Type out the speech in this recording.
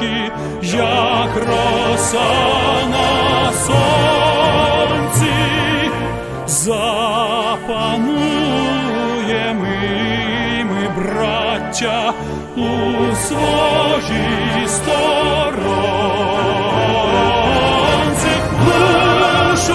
вороженьки, як роса на сонці, запануємо і ми, браття, у своїй сторонці, душу